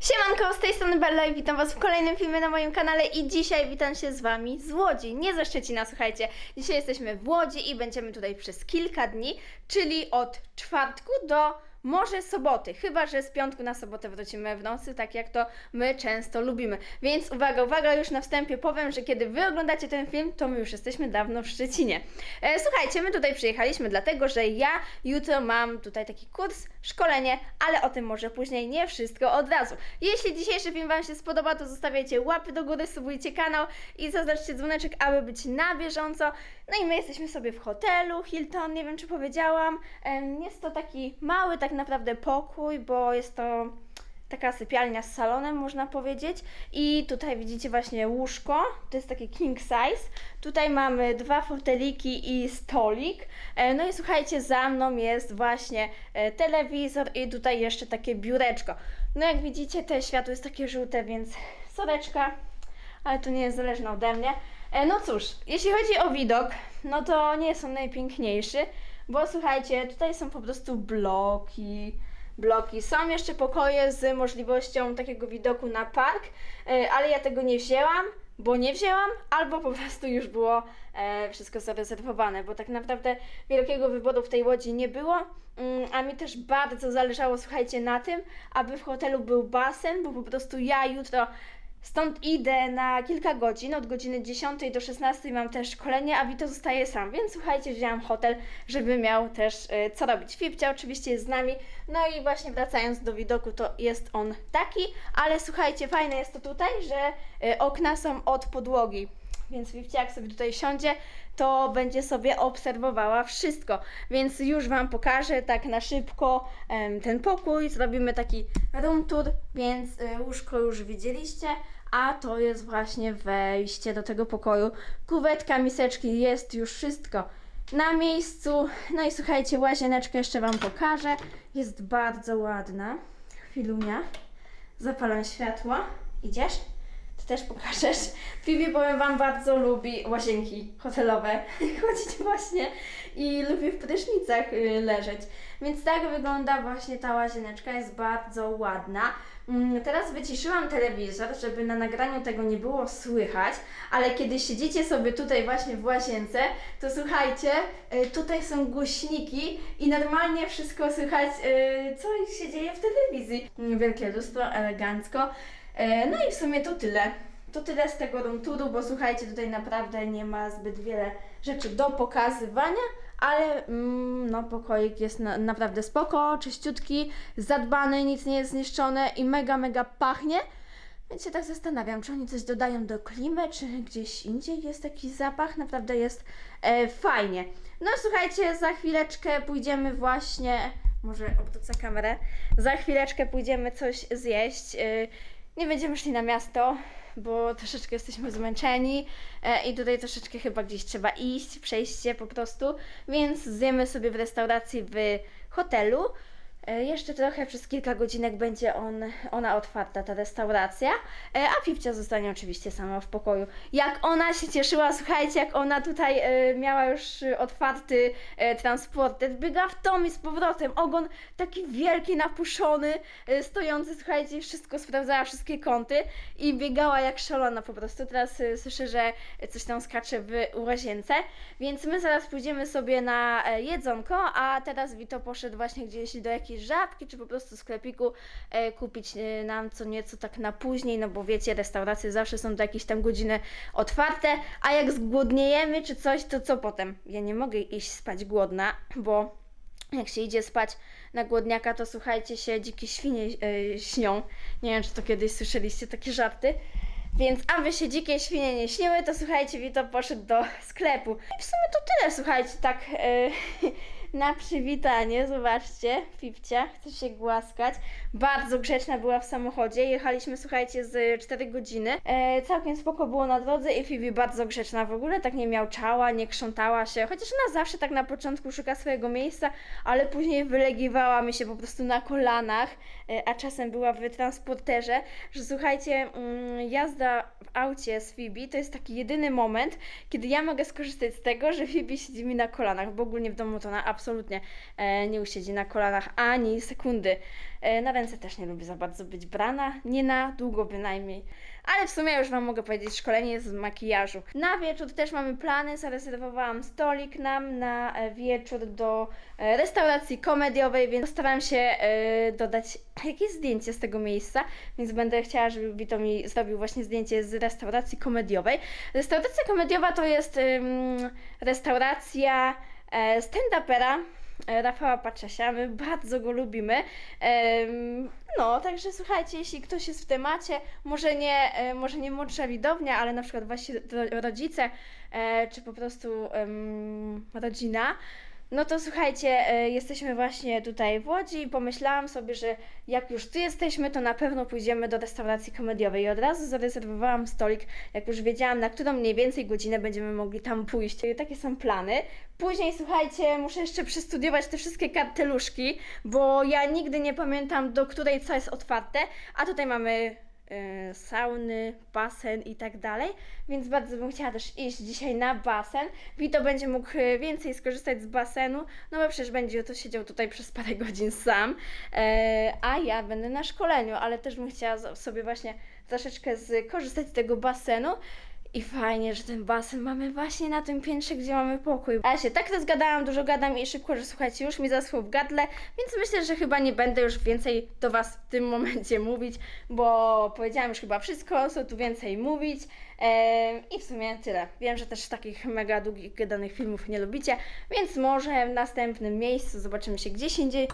Siemanko, z tej strony Bella i witam Was w kolejnym filmie na moim kanale i dzisiaj witam się z Wami z Łodzi, nie ze Szczecina, słuchajcie. Dzisiaj jesteśmy w Łodzi i będziemy tutaj przez kilka dni, czyli od czwartku do może soboty, chyba że z piątku na sobotę wrócimy w nocy, tak jak to my często lubimy. Więc uwaga, uwaga, już na wstępie powiem, że kiedy Wy oglądacie ten film, to my już jesteśmy dawno w Szczecinie. E, słuchajcie, my tutaj przyjechaliśmy dlatego, że ja jutro mam tutaj taki kurs, szkolenie, ale o tym może później, nie wszystko od razu. Jeśli dzisiejszy film Wam się spodoba, to zostawiajcie łapy do góry, subujcie kanał i zaznaczcie dzwoneczek, aby być na bieżąco. No i my jesteśmy sobie w hotelu Hilton, nie wiem czy powiedziałam. Em, Jest to taki mały tak naprawdę pokój, bo jest to taka sypialnia z salonem, można powiedzieć. I tutaj widzicie właśnie łóżko, to jest takie king size. Tutaj mamy dwa foteliki i stolik. E, No i słuchajcie, za mną jest właśnie e, telewizor i tutaj jeszcze takie biureczko. No jak widzicie, te światło jest takie żółte, więc soreczka, ale to nie jest zależne ode mnie. E, No cóż, jeśli chodzi o widok, no to nie jest on najpiękniejszy, bo słuchajcie, tutaj są po prostu bloki, bloki. Są jeszcze pokoje z możliwością takiego widoku na park, e, ale ja tego nie wzięłam, bo nie wzięłam, albo po prostu już było e, wszystko zarezerwowane, bo tak naprawdę wielkiego wyboru w tej łodzi nie było, mm, a mi też bardzo zależało, słuchajcie, na tym, aby w hotelu był basen, bo po prostu ja jutro Stąd idę na kilka godzin, od godziny 10 do 16 mam też szkolenie, a Wito zostaje sam, więc słuchajcie, wzięłam hotel, żeby miał też e, co robić. Fipcia oczywiście jest z nami, no i właśnie wracając do widoku, to jest on taki, ale słuchajcie, fajne jest to tutaj, że e, okna są od podłogi. Więc Fifcia jak sobie tutaj siądzie, to będzie sobie obserwowała wszystko. Więc już Wam pokażę tak na szybko ten pokój. Zrobimy taki room tour, więc y, łóżko już widzieliście. A to jest właśnie wejście do tego pokoju. Kuwetka, miseczki, jest już wszystko na miejscu. No i słuchajcie, łazieneczkę jeszcze Wam pokażę. Jest bardzo ładna. Chwilunia. Zapalam światło. Idziesz? Ty też pokażesz. Phoebe, powiem Wam, bardzo lubi łazienki hotelowe. Chodzić właśnie i lubi w prysznicach y, leżeć. Więc tak wygląda właśnie ta łazieneczka. Jest bardzo ładna. Mm, Teraz wyciszyłam telewizor, żeby na nagraniu tego nie było słychać, ale kiedy siedzicie sobie tutaj właśnie w łazience, to słuchajcie, y, tutaj są głośniki i normalnie wszystko słychać, y, co się dzieje w telewizji. Mm, Wielkie lustro, elegancko. E, No i w sumie to tyle. To tyle z tego room bo słuchajcie, tutaj naprawdę nie ma zbyt wiele rzeczy do pokazywania, ale mm, no pokoik jest na, naprawdę spoko, czyściutki, zadbany, nic nie jest zniszczone i mega, mega pachnie. Więc się tak zastanawiam, czy oni coś dodają do klimy, czy gdzieś indziej jest taki zapach. Naprawdę jest e, fajnie. No słuchajcie, za chwileczkę pójdziemy właśnie, może obrócę kamerę, za chwileczkę pójdziemy coś zjeść. E, nie będziemy szli na miasto, bo troszeczkę jesteśmy zmęczeni e, i tutaj troszeczkę chyba gdzieś trzeba iść, przejść się po prostu, więc zjemy sobie w restauracji w hotelu. E, Jeszcze trochę, przez kilka godzinek będzie on, ona otwarta, ta restauracja, e, a Pipcia zostanie oczywiście sama w pokoju. Jak ona się cieszyła, słuchajcie, jak ona tutaj e, miała już otwarty transporter, biega w tom i z powrotem, ogon taki wielki, napuszony, stojący, słuchajcie, wszystko sprawdzała, wszystkie kąty i biegała jak szalona po prostu. Teraz słyszę, że coś tam skacze w łazience, więc my zaraz pójdziemy sobie na jedzonko, a teraz Wito poszedł właśnie gdzieś do jakiejś żabki, czy po prostu sklepiku e, kupić e, nam co nieco tak na później, no bo wiecie, restauracje zawsze są do jakieś tam godziny otwarte, a jak zgłodniejemy czy coś, to co potem? Ja nie mogę iść spać głodna, bo jak się idzie spać na głodniaka, to słuchajcie się, dzikie świnie e, śnią. Nie wiem, czy to kiedyś słyszeliście takie żarty. Więc aby się dzikie świnie nie śniły, to słuchajcie, Wito poszedł do sklepu. I w sumie to tyle, słuchajcie, tak e, na przywitanie. Zobaczcie, Pipcia chce się głaskać. Bardzo grzeczna była w samochodzie. Jechaliśmy, słuchajcie, z 4 godziny. E, całkiem spoko było na drodze i Phoebe bardzo grzeczna w ogóle, tak nie miałczała, nie krzątała się. Chociaż ona zawsze tak na początku szuka swojego miejsca, ale później wylegiwała mi się po prostu na kolanach, e, a czasem była w transporterze, że słuchajcie, mm, jazda w aucie z Phoebe to jest taki jedyny moment, kiedy ja mogę skorzystać z tego, że Phoebe siedzi mi na kolanach, bo ogólnie w domu to ona absolutnie absolutnie e, nie usiedzi na kolanach ani sekundy. E, na ręce też nie lubię za bardzo być brana, nie na długo bynajmniej. Ale w sumie już Wam mogę powiedzieć, szkolenie z makijażu. Na wieczór też mamy plany, zarezerwowałam stolik nam na e, wieczór do restauracji komediowej, więc postaram się dodać jakieś zdjęcie z tego miejsca, więc będę chciała, żeby Wito mi zrobił właśnie zdjęcie z restauracji komediowej. Restauracja komediowa to jest restauracja stand-upera e, Rafała Paczesia. My bardzo go lubimy. No, także słuchajcie, jeśli ktoś jest w temacie, może nie, e, może nie młodsza widownia, ale na przykład właśnie ro- rodzice, e, czy po prostu rodzina, no to słuchajcie, e, jesteśmy właśnie tutaj w Łodzi i pomyślałam sobie, że jak już tu jesteśmy, to na pewno pójdziemy do restauracji komediowej i od razu zarezerwowałam stolik, jak już wiedziałam, na którą mniej więcej godzinę będziemy mogli tam pójść. I takie są plany. Później, słuchajcie, muszę jeszcze przestudiować te wszystkie karteluszki, bo ja nigdy nie pamiętam, do której co jest otwarte, a tutaj mamy sauny, basen i tak dalej, więc bardzo bym chciała też iść dzisiaj na basen. Wito będzie mógł y, więcej skorzystać z basenu, no bo przecież będzie to siedział tutaj przez parę godzin sam, e, a ja będę na szkoleniu, ale też bym chciała sobie właśnie troszeczkę skorzystać z tego basenu. I fajnie, że ten basen mamy właśnie na tym piętrze, gdzie mamy pokój. A ja się tak rozgadałam, dużo gadam i szybko, że słuchajcie, już mi zaschło w gadle, więc myślę, że chyba nie będę już więcej do Was w tym momencie mówić, bo powiedziałam już chyba wszystko, co tu więcej mówić. I w sumie tyle. Wiem, że też takich mega długich gadanych filmów nie lubicie, więc może w następnym miejscu zobaczymy się gdzieś indziej.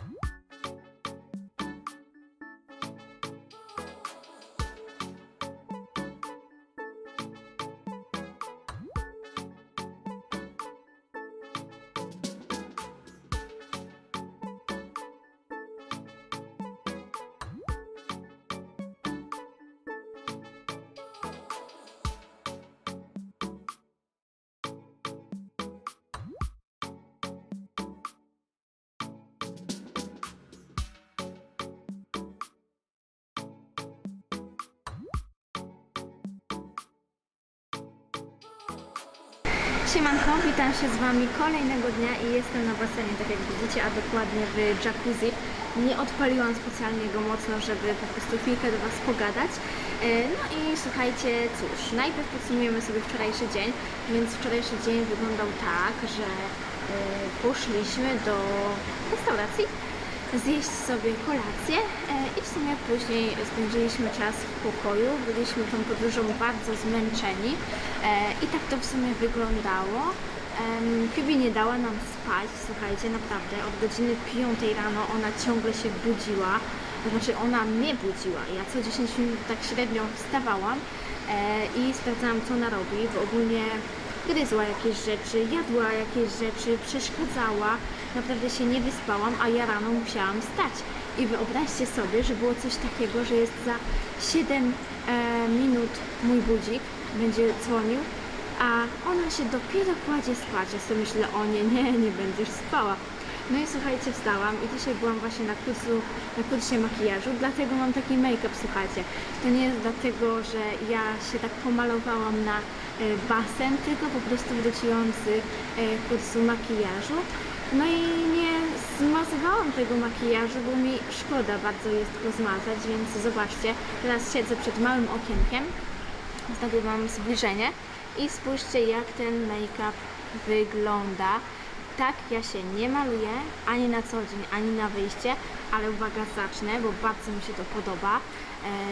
Siemanko, witam się z Wami kolejnego dnia i jestem na basenie, tak jak widzicie, a dokładnie w jacuzzi. Nie odpaliłam specjalnie go mocno, żeby po prostu chwilkę do Was pogadać. E, No i słuchajcie, cóż, najpierw podsumujemy sobie wczorajszy dzień, więc wczorajszy dzień wyglądał tak, że e, poszliśmy do restauracji, zjeść sobie kolację e, i w sumie później spędziliśmy czas w pokoju. Byliśmy tą podróżą bardzo zmęczeni e, i tak to w sumie wyglądało. Phoebe nie dała nam spać, słuchajcie, naprawdę. Od godziny 5 rano ona ciągle się budziła. To znaczy ona mnie budziła. Ja co 10 minut tak średnio wstawałam e, i sprawdzałam co ona robi, bo ogólnie gryzła jakieś rzeczy, jadła jakieś rzeczy, przeszkadzała. Naprawdę się nie wyspałam, a ja rano musiałam stać. I wyobraźcie sobie, że było coś takiego, że jest za 7 e, minut mój budzik będzie dzwonił, a ona się dopiero kładzie spać. Ja sobie myślę, o nie, nie, nie będziesz spała. No i słuchajcie, wstałam i dzisiaj byłam właśnie na kursu, na kursie makijażu, dlatego mam taki make-up, słuchajcie. To nie jest dlatego, że ja się tak pomalowałam na e, basen, tylko po prostu wróciłam z e, kursu makijażu. No i nie zmazywałam tego makijażu, bo mi szkoda bardzo jest go zmazać, więc zobaczcie, teraz siedzę przed małym okienkiem, nagrywam zbliżenie i spójrzcie jak ten make-up wygląda. Tak ja się nie maluję ani na co dzień, ani na wyjście, ale uwaga, zacznę, bo bardzo mi się to podoba.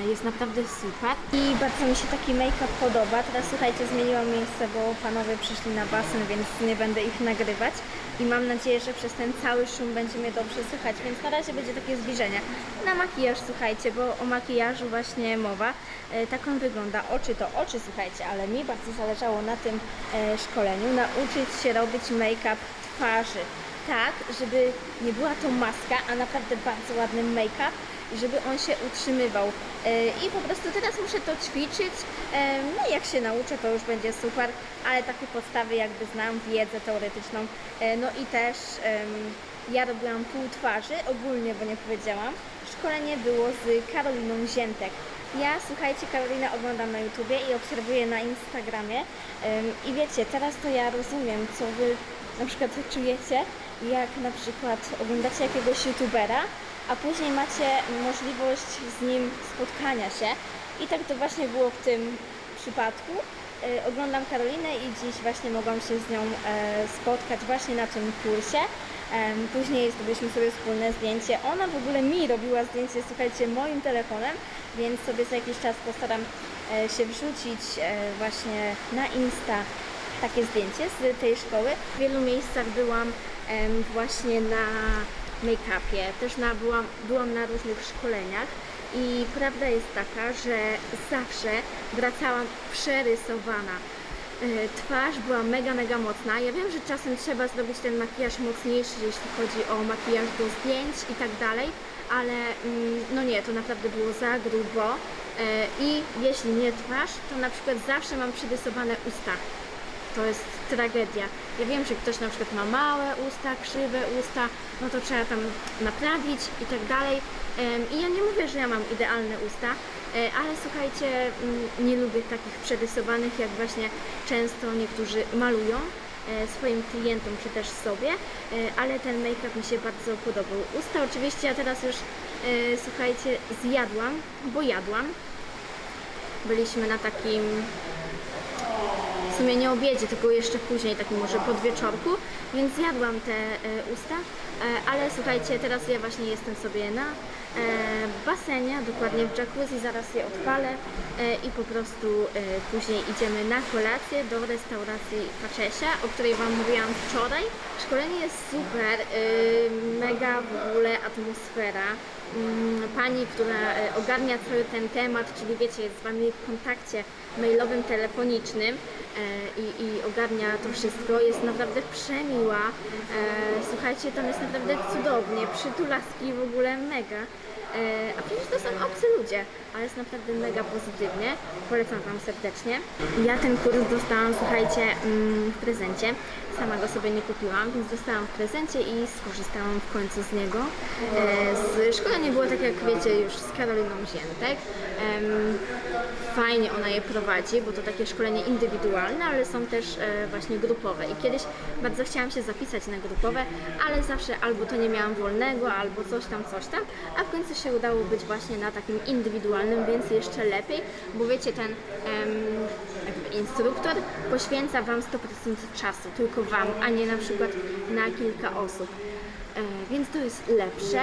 E, Jest naprawdę super. I bardzo mi się taki make-up podoba. Teraz słuchajcie, zmieniłam miejsce, bo panowie przyszli na basen, więc nie będę ich nagrywać. I mam nadzieję, że przez ten cały szum będzie mnie dobrze słychać, więc na razie będzie takie zbliżenie. Na makijaż słuchajcie, bo o makijażu właśnie mowa. E, tak on wygląda. Oczy to oczy, słuchajcie, ale mi bardzo zależało na tym e, szkoleniu, nauczyć się robić make-up twarzy. Tak, żeby nie była to maska, a naprawdę bardzo ładny make-up i żeby on się utrzymywał. E, I po prostu teraz muszę to ćwiczyć. E, No jak się nauczę, to już będzie super, ale takie podstawy jakby znam, wiedzę teoretyczną. E, No i też ja robiłam pół twarzy, ogólnie, bo nie powiedziałam. Szkolenie było z Karoliną Ziętek. Ja, słuchajcie, Karolinę oglądam na YouTubie i obserwuję na Instagramie. I wiecie, teraz to ja rozumiem, co wy na przykład czujecie, jak na przykład oglądacie jakiegoś youtubera, a później macie możliwość z nim spotkania się. I tak to właśnie było w tym przypadku. E, Oglądam Karolinę i dziś właśnie mogłam się z nią e, spotkać właśnie na tym kursie. Później zrobiliśmy sobie wspólne zdjęcie. Ona w ogóle mi robiła zdjęcie, słuchajcie, moim telefonem, więc sobie za jakiś czas postaram e, się wrzucić właśnie na Insta takie zdjęcie z tej szkoły. W wielu miejscach byłam właśnie na make-upie, też na, byłam, byłam na różnych szkoleniach i prawda jest taka, że zawsze wracałam przerysowana. E, Twarz była mega, mega mocna. Ja wiem, że czasem trzeba zrobić ten makijaż mocniejszy, jeśli chodzi o makijaż do zdjęć i tak dalej, ale mm, no nie, to naprawdę było za grubo. E, I jeśli nie twarz, to na przykład zawsze mam przyrysowane usta. To jest tragedia. Ja wiem, że ktoś na przykład ma małe usta, krzywe usta, no to trzeba tam naprawić i tak dalej. I ja nie mówię, że ja mam idealne usta, e, ale słuchajcie, mm, nie lubię takich przerysowanych, jak właśnie często niektórzy malują e, swoim klientom czy też sobie, e, ale ten make-up mi się bardzo podobał. Usta oczywiście ja teraz już, słuchajcie, zjadłam, bo jadłam. Byliśmy na takim w sumie nie obiedzie, tylko jeszcze później, takim może podwieczorku, więc zjadłam te e, usta, e, ale słuchajcie, teraz ja właśnie jestem sobie na e, basenie, dokładnie w jacuzzi, zaraz je odpalę i po prostu później idziemy na kolację do restauracji Paczesia, o której Wam mówiłam wczoraj. Szkolenie jest super, mega w ogóle atmosfera. Mm, Pani, która ogarnia cały ten temat, czyli wiecie, jest z Wami w kontakcie mailowym, telefonicznym e, i, i ogarnia to wszystko, jest naprawdę przemiła. E, Słuchajcie, tam jest naprawdę cudownie, przytulaski w ogóle mega. E, A przecież to są obcy ludzie, ale jest naprawdę mega pozytywnie. Polecam Wam serdecznie. Ja ten kurs dostałam, słuchajcie, mm, w prezencie. Sama go sobie nie kupiłam, więc dostałam w prezencie i skorzystałam w końcu z niego. E, Z szkolenie było tak jak wiecie już z Karoliną Ziętek. Fajnie ona je prowadzi, bo to takie szkolenie indywidualne, ale są też e, właśnie grupowe. I kiedyś bardzo chciałam się zapisać na grupowe, ale zawsze albo to nie miałam wolnego, albo coś tam, coś tam, a w końcu się udało być właśnie na takim indywidualnym, więc jeszcze lepiej, bo wiecie, ten instruktor poświęca Wam 100% czasu, tylko Wam, a nie na przykład na kilka osób. E, więc to jest lepsze.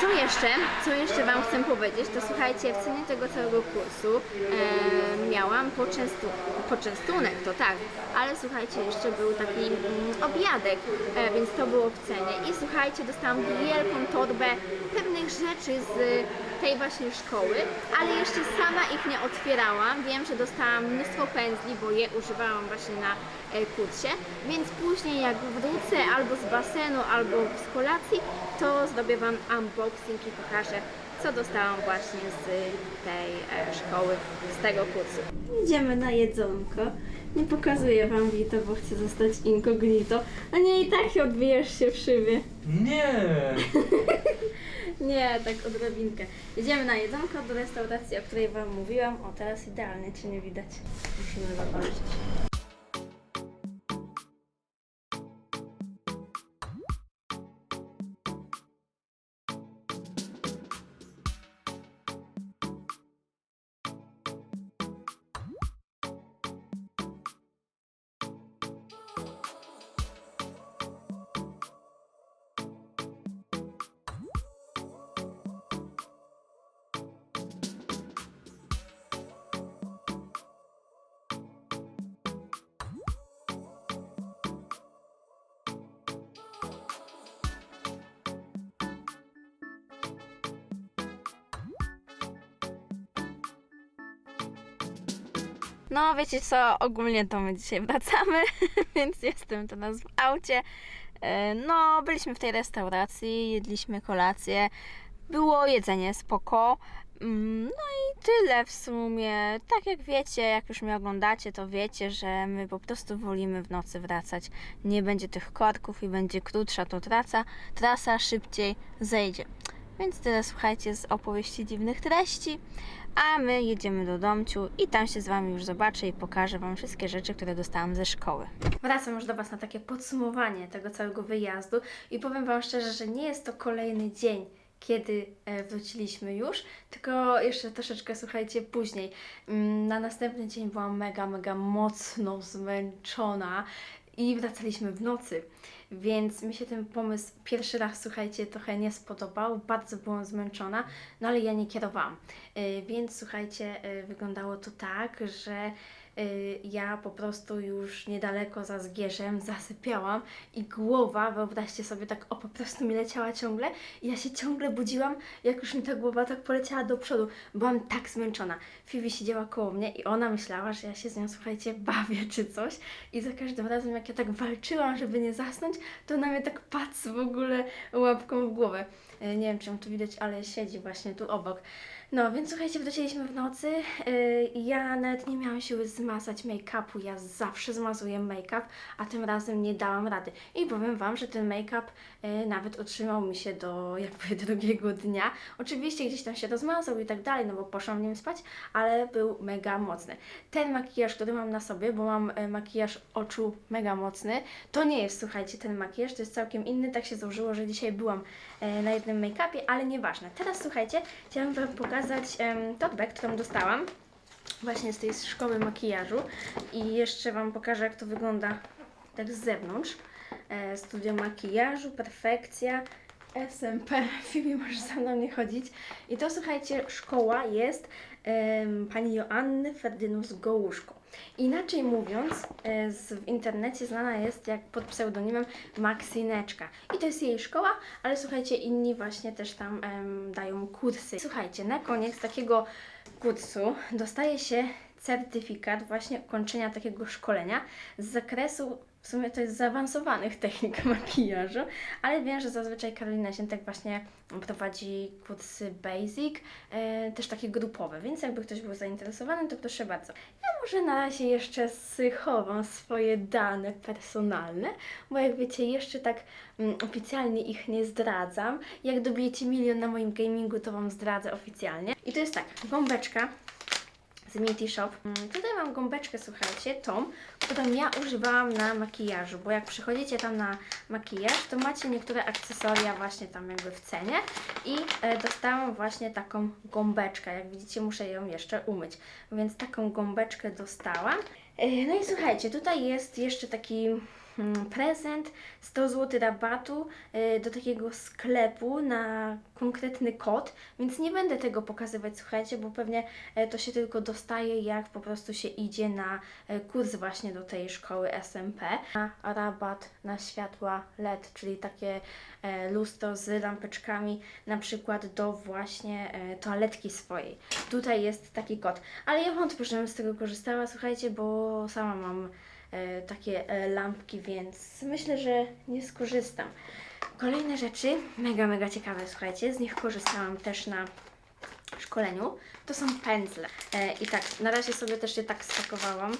Co jeszcze? Co jeszcze Wam chcę powiedzieć, to słuchajcie, w cenie tego całego kursu e, miałam poczęstu, poczęstunek, to tak, ale słuchajcie, jeszcze był taki mm, obiadek, e, więc to było w cenie. I słuchajcie, dostałam wielką torbę pewnych rzeczy z tej właśnie szkoły, ale jeszcze sama ich nie otwierałam. Wiem, że dostałam mnóstwo pędzli, bo je używałam właśnie na e, kursie, więc później jak wrócę albo z basenu, albo z kolacji, to zrobię Wam unboxing i pokażę, co dostałam właśnie z tej e, szkoły, z tego kursu. Idziemy na jedzonko. Nie pokazuję Wam Wito, bo chcę zostać incognito, a nie i tak odbijesz się w szybie. Nie! Nie, tak odrobinkę. Jedziemy na jedzonko do restauracji, o której Wam mówiłam. O, teraz idealnie, czy nie widać? Musimy zobaczyć. No, wiecie co, ogólnie to my dzisiaj wracamy, więc jestem teraz w aucie. E, No, byliśmy w tej restauracji, jedliśmy kolację, było jedzenie spoko. Mm, No i tyle w sumie. Tak jak wiecie, jak już mnie oglądacie, to wiecie, że my po prostu wolimy w nocy wracać. Nie będzie tych korków i będzie krótsza to trasa, trasa szybciej zejdzie. Więc tyle słuchajcie z opowieści dziwnych treści. A my jedziemy do domciu i tam się z Wami już zobaczę i pokażę Wam wszystkie rzeczy, które dostałam ze szkoły. Wracam już do Was na takie podsumowanie tego całego wyjazdu i powiem Wam szczerze, że nie jest to kolejny dzień, kiedy e, wróciliśmy już, tylko jeszcze troszeczkę, słuchajcie, później. Mm, Na następny dzień byłam mega, mega mocno zmęczona i wracaliśmy w nocy. Więc mi się ten pomysł pierwszy raz, słuchajcie, trochę nie spodobał. Bardzo byłam zmęczona, no ale ja nie kierowałam. Y, Więc słuchajcie, y, wyglądało to tak, że ja po prostu już niedaleko za Zgierzem zasypiałam i głowa, wyobraźcie sobie, tak o po prostu mi leciała ciągle i ja się ciągle budziłam, jak już mi ta głowa tak poleciała do przodu. Byłam tak zmęczona. Fifi siedziała koło mnie i ona myślała, że ja się z nią, słuchajcie, bawię czy coś i za każdym razem, jak ja tak walczyłam, żeby nie zasnąć, to ona mnie tak patrzy w ogóle łapką w głowę. E, Nie wiem, czy ją tu widać, ale siedzi właśnie tu obok. No, więc słuchajcie, wróciliśmy w nocy. Yy, ja nawet nie miałam siły zmazać make-upu. Ja zawsze zmazuję make-up, a tym razem nie dałam rady. I powiem Wam, że ten make-up yy, nawet utrzymał mi się do jakby drugiego dnia. Oczywiście gdzieś tam się rozmazał i tak dalej, no bo poszłam w nim spać, ale był mega mocny. Ten makijaż, który mam na sobie, bo mam e, makijaż oczu mega mocny, to nie jest, słuchajcie, ten makijaż, to jest całkiem inny. Tak się złożyło, że dzisiaj byłam na jednym make-upie, ale nieważne. Teraz słuchajcie, chciałam Wam pokazać em, torbę, którą dostałam właśnie z tej szkoły makijażu i jeszcze Wam pokażę, jak to wygląda tak z zewnątrz. E, studio makijażu, perfekcja, SMP, Fibi możesz za mną nie chodzić. I to słuchajcie, szkoła jest pani Joanny Ferdynus Gołuszko. Inaczej mówiąc, e, w internecie znana jest jak pod pseudonimem Maxineczka. I to jest jej szkoła, ale słuchajcie, inni właśnie też tam em, dają kursy. Słuchajcie, na koniec takiego kursu dostaje się certyfikat właśnie ukończenia takiego szkolenia z zakresu, w sumie to jest zaawansowanych technik makijażu, ale wiem, że zazwyczaj Karolina Ziętek właśnie prowadzi kursy basic, e, też takie grupowe, więc jakby ktoś był zainteresowany, to proszę bardzo. Ja może na razie jeszcze schowam swoje dane personalne, bo jak wiecie, jeszcze tak mm, oficjalnie ich nie zdradzam. Jak dobijecie milion na moim gamingu, to Wam zdradzę oficjalnie. I to jest tak, gąbeczka z Minty Shop. Mm, Tutaj mam gąbeczkę, słuchajcie, tą, którą ja używałam na makijażu, bo jak przychodzicie tam na makijaż, to macie niektóre akcesoria właśnie tam jakby w cenie i e, dostałam właśnie taką gąbeczkę. Jak widzicie, muszę ją jeszcze umyć, więc taką gąbeczkę dostałam. E, No i słuchajcie, tutaj jest jeszcze taki prezent 100 zł rabatu y, do takiego sklepu na konkretny kod, więc nie będę tego pokazywać, słuchajcie, bo pewnie e, to się tylko dostaje, jak po prostu się idzie na e, kurs właśnie do tej szkoły SMP. Na rabat na światła LED, czyli takie e, lustro z lampeczkami, na przykład do właśnie toaletki swojej. Tutaj jest taki kod, ale ja wątpię, żebym z tego korzystała, słuchajcie, bo sama mam takie e, lampki, więc myślę, że nie skorzystam. Kolejne rzeczy, mega, mega ciekawe, słuchajcie, z nich korzystałam też na szkoleniu, to są pędzle. E, I tak, na razie sobie też je tak spakowałam,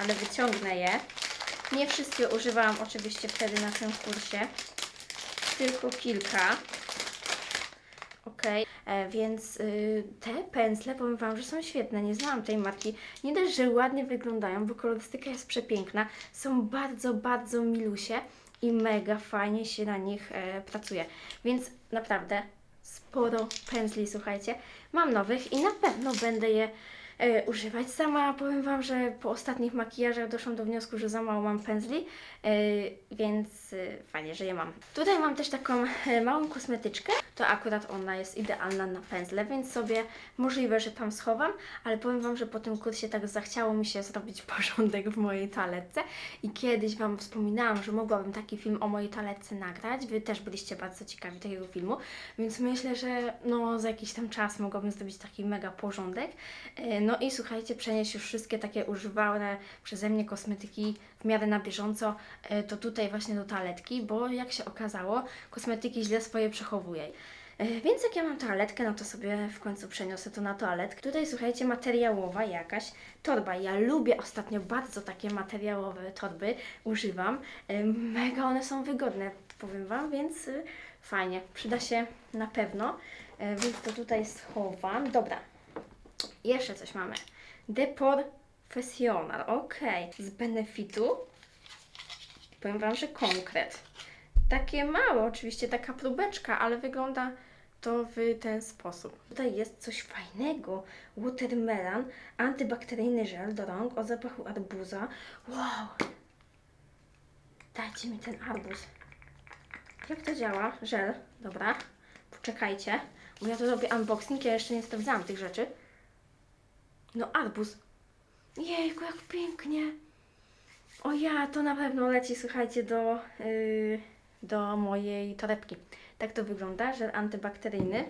ale wyciągnę je. Nie wszystkie używałam oczywiście wtedy na tym kursie, tylko kilka. Ok, e, więc y, te pędzle powiem Wam, że są świetne. Nie znałam tej marki. Nie dość, że ładnie wyglądają, bo kolorystyka jest przepiękna. Są bardzo, bardzo milusie i mega fajnie się na nich e, pracuje. Więc naprawdę sporo pędzli, słuchajcie. Mam nowych i na pewno będę je e, używać. Sama powiem Wam, że po ostatnich makijażach doszłam do wniosku, że za mało mam pędzli, więc e, fajnie, że je mam. Tutaj mam też taką e, małą kosmetyczkę. To akurat ona jest idealna na pędzle, więc sobie możliwe, że tam schowam, ale powiem Wam, że po tym kursie tak zachciało mi się zrobić porządek w mojej toaletce i kiedyś Wam wspominałam, że mogłabym taki film o mojej toaletce nagrać. Wy też byliście bardzo ciekawi takiego filmu, więc myślę, że no za jakiś tam czas mogłabym zrobić taki mega porządek. E, No i słuchajcie, przenieść już wszystkie takie używane przeze mnie kosmetyki miarę na bieżąco, e, to tutaj właśnie do toaletki, bo jak się okazało, kosmetyki źle swoje przechowuję. E, Więc jak ja mam toaletkę, no to sobie w końcu przeniosę to na toaletkę. Tutaj słuchajcie, materiałowa jakaś torba. Ja lubię ostatnio bardzo takie materiałowe torby, używam. E, Mega one są wygodne, powiem Wam, więc y, Fajnie, przyda się na pewno, e, więc to tutaj schowam. Dobra, jeszcze coś mamy. Depor Professional, ok. Z benefitu powiem Wam, że konkret. Takie małe, oczywiście taka próbeczka, ale wygląda to w ten sposób. Tutaj jest coś fajnego. Watermelon, antybakteryjny żel do rąk o zapachu arbuza. Wow! Dajcie mi ten arbuz. Jak to działa? Żel, dobra. Poczekajcie, bo ja tu robię unboxing, ja jeszcze nie sprawdzałam tych rzeczy. No arbuz. Jejku, jak pięknie. O ja, to na pewno leci, słuchajcie, do, yy, do mojej torebki. Tak to wygląda, żel antybakteryjny.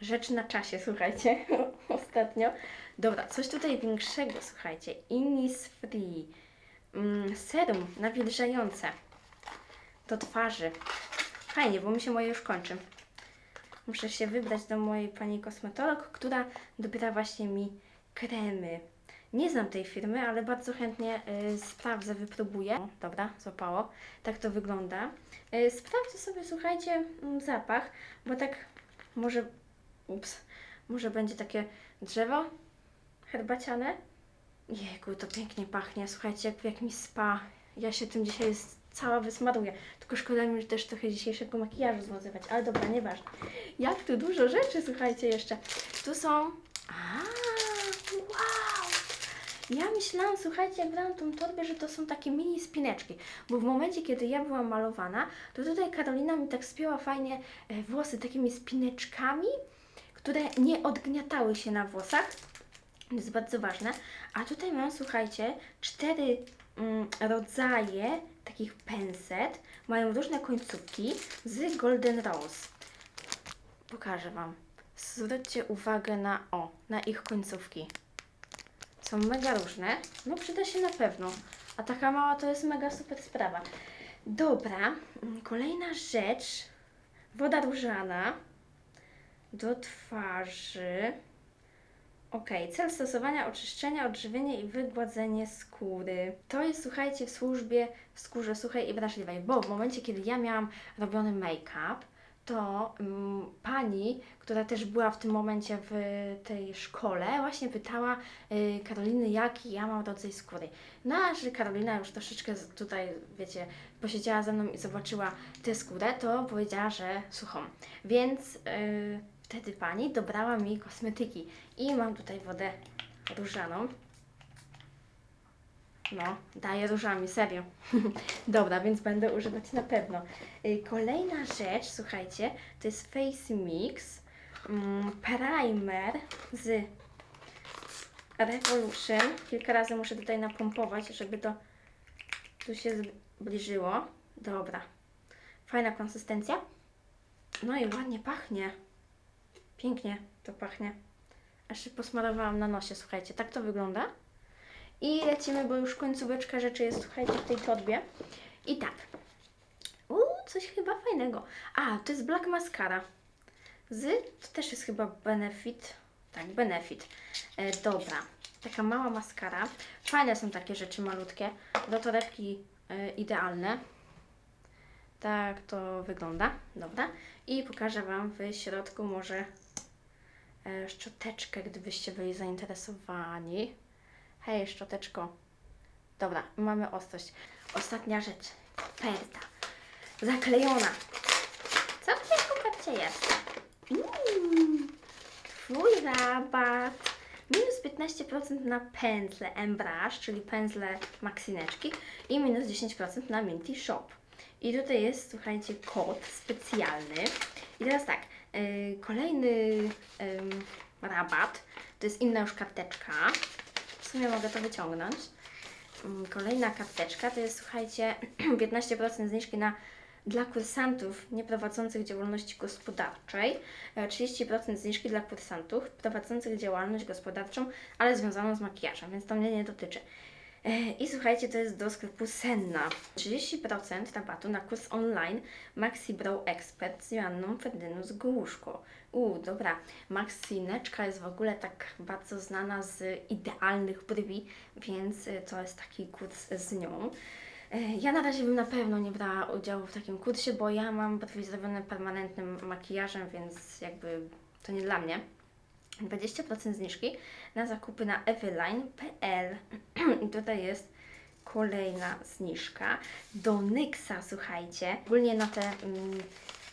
Rzecz na czasie, słuchajcie, ostatnio. Dobra, coś tutaj większego, słuchajcie. Innisfree. Mm, serum nawilżające do twarzy. Fajnie, bo mi się moje już kończy. Muszę się wybrać do mojej pani kosmetolog, która dobiera właśnie mi kremy. Nie znam tej firmy, ale bardzo chętnie y, sprawdzę, wypróbuję. O, dobra, złapało. Tak to wygląda. Y, sprawdzę sobie, słuchajcie, mm, zapach, bo tak może, ups, może będzie takie drzewo herbaciane. Jejku, to pięknie pachnie. Słuchajcie, jak w jakimś spa. Ja się tym dzisiaj cała wysmaruję. Tylko szkoda mi też trochę dzisiejszego makijażu zmazywać. Ale dobra, nieważne. Jak tu dużo rzeczy, słuchajcie, jeszcze. Tu są... Ja myślałam, słuchajcie, jak brałam tą torbę, że to są takie mini spineczki, bo w momencie, kiedy ja byłam malowana, to tutaj Karolina mi tak spięła fajnie e, włosy takimi spineczkami, które nie odgniatały się na włosach. To jest bardzo ważne. A tutaj mam, słuchajcie, cztery mm, rodzaje takich penset. Mają różne końcówki z Golden Rose. Pokażę Wam. Zwróćcie uwagę na o, na ich końcówki. Są mega różne. No przyda się na pewno. A taka mała to jest mega super sprawa. Dobra, mm, kolejna rzecz. Woda różana do twarzy. Ok, cel stosowania oczyszczenia, odżywienie i wygładzenie skóry. To jest, słuchajcie, w służbie w skórze suchej i wrażliwej, bo w momencie, kiedy ja miałam robiony make-up, to mm, pani, która też była w tym momencie w tej szkole, właśnie pytała y, Karoliny, jaki ja mam rodzaj skóry. No, a że Karolina już troszeczkę tutaj, wiecie, posiedziała ze mną i zobaczyła tę skórę, to powiedziała, że suchą. Więc y, wtedy pani dobrała mi kosmetyki i mam tutaj wodę różaną. No, daję różami, serio. Dobra, więc będę używać na pewno. Y, Kolejna rzecz, słuchajcie, to jest Face Mix mm, Primer z Revolution. Kilka razy muszę tutaj napompować, żeby to tu się zbliżyło. Dobra. Fajna konsystencja. No i ładnie pachnie. Pięknie to pachnie. Aż się posmarowałam na nosie, słuchajcie. Tak to wygląda. I lecimy, bo już końcóweczka rzeczy jest, słuchajcie, w tej torbie. I tak. Uuu, coś chyba fajnego. A, to jest Black Mascara. Z, to też jest chyba Benefit. Tak, Benefit. E, dobra. Taka mała maskara. Fajne są takie rzeczy malutkie. Do torebki e, idealne. Tak to wygląda. Dobra. I pokażę Wam w środku może e, szczoteczkę, gdybyście byli zainteresowani. Hej, szczoteczko. Dobra, mamy ostrość. Ostatnia rzecz. Koperta. Zaklejona. Co w tej kopercie jest? Mm, Twój rabat. Minus 15% na pędzle Embrush, czyli pędzle Maxineczki i minus 10% na Minty Shop. I tutaj jest, słuchajcie, kod specjalny. I teraz tak, yy, kolejny ym, rabat, to jest inna już karteczka. Sumie mogę to wyciągnąć. Mm, Kolejna karteczka to jest, słuchajcie, 15% zniżki na dla kursantów nieprowadzących działalności gospodarczej, e, 30% zniżki dla kursantów prowadzących działalność gospodarczą, ale związaną z makijażem, więc to mnie nie dotyczy. E, I słuchajcie, to jest do sklepu Senna. 30% rabatu na kurs online Maxi Brow Expert z Joanną Ferdynus Gołuszko. Uuu, dobra. Maxineczka jest w ogóle tak bardzo znana z idealnych brwi, więc y, to jest taki kurs z nią. E, Ja na razie bym na pewno nie brała udziału w takim kursie, bo ja mam brwi zrobione permanentnym makijażem, więc jakby to nie dla mnie. 20% zniżki na zakupy na eveline.pl i tutaj jest kolejna zniżka do Nyxa, słuchajcie. Ogólnie na te, mm,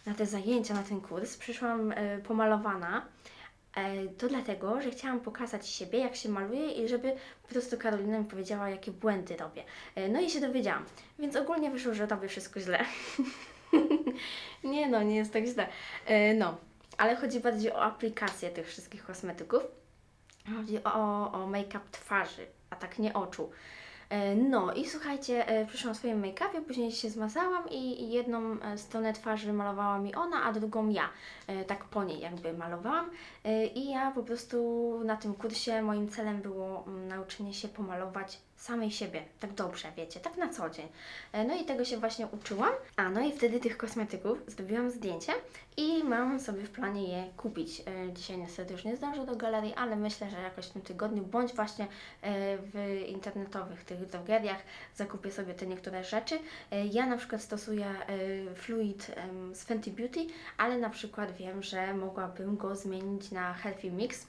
na te zajęcia, na ten kurs przyszłam e, pomalowana. E, To dlatego, że chciałam pokazać siebie, jak się maluje i żeby po prostu Karolina mi powiedziała, jakie błędy robię. E, No i się dowiedziałam. Więc ogólnie wyszło, że robię wszystko źle. nie no, nie jest tak źle. No, ale chodzi bardziej o aplikację tych wszystkich kosmetyków. Chodzi o, o make-up twarzy, a tak nie oczu. E, No i słuchajcie, e, przyszłam w swoim make-upie, później się zmazałam i jedną e, stronę twarzy malowała mi ona, a drugą ja. Tak po niej jakby malowałam. I ja po prostu na tym kursie moim celem było mm, nauczenie się pomalować samej siebie, tak dobrze, wiecie, tak na co dzień. E, No i tego się właśnie uczyłam. A no i wtedy tych kosmetyków zrobiłam zdjęcie i mam sobie w planie je kupić. E, Dzisiaj niestety już nie zdążę do galerii, ale myślę, że jakoś w tym tygodniu, bądź właśnie e, w internetowych tych drogeriach zakupię sobie te niektóre rzeczy. Ja na przykład stosuję fluid z Fenty Beauty, ale na przykład wiem, że mogłabym go zmienić na Healthy Mix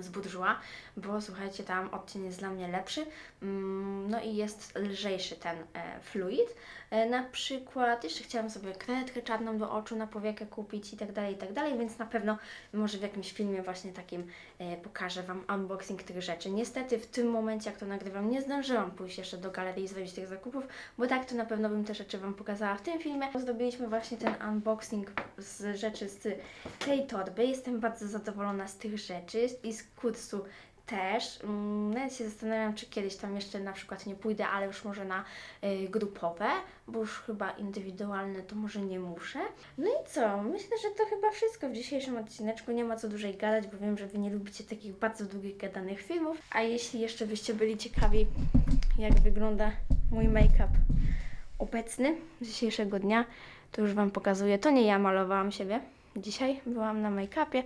z Bourjois, bo słuchajcie, tam odcień jest dla mnie lepszy, Mm, no i jest lżejszy ten e, fluid. E, na przykład jeszcze chciałam sobie kredkę czarną do oczu na powiekę kupić i tak dalej, i tak dalej, więc na pewno może w jakimś filmie właśnie takim e, pokażę Wam unboxing tych rzeczy. Niestety w tym momencie, jak to nagrywam, nie zdążyłam pójść jeszcze do galerii i zrobić tych zakupów, bo tak to na pewno bym te rzeczy Wam pokazała w tym filmie. Zrobiliśmy właśnie ten unboxing z rzeczy z tej torby. Jestem bardzo zadowolona z tych rzeczy i z kursu też. Mm, Nawet się zastanawiam, czy kiedyś tam jeszcze na przykład nie pójdę, ale już może na y, grupowe, bo już chyba indywidualne to może nie muszę. No i co? Myślę, że to chyba wszystko w dzisiejszym odcineczku. Nie ma co dłużej gadać, bo wiem, że Wy nie lubicie takich bardzo długich gadanych filmów. A jeśli jeszcze byście byli ciekawi, jak wygląda mój make-up obecny z dzisiejszego dnia, to już Wam pokazuję. To nie ja malowałam siebie. Dzisiaj byłam na make-upie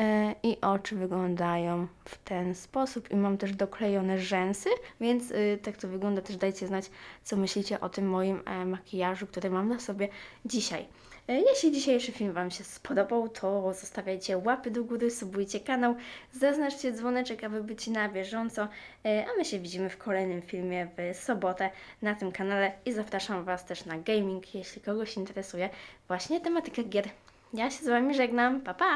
e, i oczy wyglądają w ten sposób i mam też doklejone rzęsy, więc y, tak to wygląda. Też dajcie znać, co myślicie o tym moim e, makijażu, który mam na sobie dzisiaj. E, Jeśli dzisiejszy film Wam się spodobał, to zostawiajcie łapy do góry, subujcie kanał, zaznaczcie dzwoneczek, aby być na bieżąco, a my się widzimy w kolejnym filmie w sobotę na tym kanale i zapraszam Was też na gaming, jeśli kogoś interesuje właśnie tematyka gier. Ja się z Wami żegnam, pa pa!